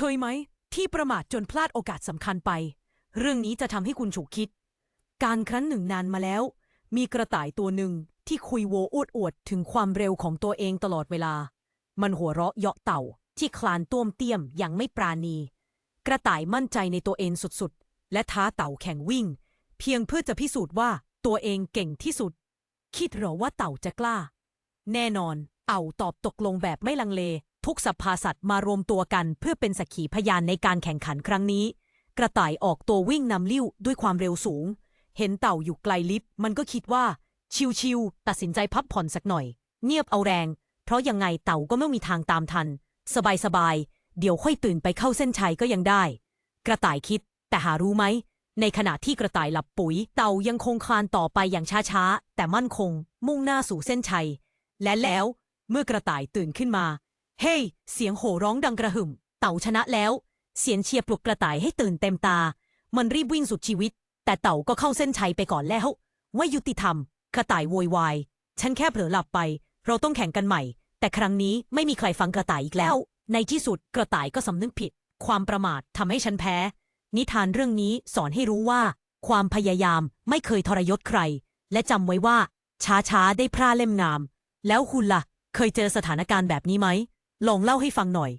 เคยไหม ที่ประมาทจนพลาดโอกาสสำคัญไป เรื่องนี้จะทำให้คุณฉุกคิด การครั้นหนึ่งนานมาแล้ว มีกระต่ายตัวหนึ่งที่คุยโวอวดอวดถึงความเร็วของตัวเองตลอดเวลา มันหัวเราะเยาะเต่าที่คลานต้วมเตี้ยมอย่างไม่ปราณี กระต่ายมั่นใจในตัวเองสุดๆ และท้าเต่าแข่งวิ่ง เพียงเพื่อจะพิสูจน์ว่าตัวเองเก่งที่สุด คิดหรอว่าเต่าจะกล้า แน่นอน เต่าตอบตกลงแบบไม่ลังเล ทุกสัพพาสัตว์มารวมตัวกันเพื่อเป็นสักขีพยานในการแข่งขันครั้งนี้ กระต่ายออกตัววิ่งนำลิ้วด้วยความเร็วสูง เห็นเต่าอยู่ไกลลิฟมันก็คิดว่า ชิวๆตัดสินใจพักผ่อนสักหน่อย เงียบเอาแรง เพราะยังไงเต่าก็ไม่มีทางตามทัน สบายๆเดี๋ยวค่อยตื่นไปเข้าเส้นชัยก็ยังได้ กระต่ายคิด แต่หารู้ไหมในขณะที่กระต่ายหลับปุ๋ย เต่ายังคงคลานต่อไปอย่างช้าๆ แต่มั่นคง มุ่งหน้าสู่เส้นชัย และแล้วเมื่อกระต่ายตื่นขึ้นมา เฮ้เสียงโห่ร้องดังกระหึ่ม เต่าชนะแล้ว เสียงเชียร์ปลุกกระต่ายให้ตื่นเต็มตา มันรีบวิ่งสุดชีวิต แต่เต่าก็เข้าเส้นชัยไปก่อนแล้ว ว่ายุติธรรม กระต่ายโวยวาย ฉันแค่เผลอหลับไป เราต้องแข่งกันใหม่ แต่ครั้งนี้ไม่มีใครฟังกระต่ายอีกแล้ว ในที่สุดกระต่ายก็สำนึกผิด ความประมาททำให้ฉันแพ้ นิทานเรื่องนี้สอนให้รู้ว่า ความพยายามไม่เคยทรยศใคร และจำไว้ว่าช้าๆได้พร่าเล่มงาม แล้วคุณล่ะ เคยเจอสถานการณ์แบบนี้ไหม ลองเล่าให้ฟังหน่อย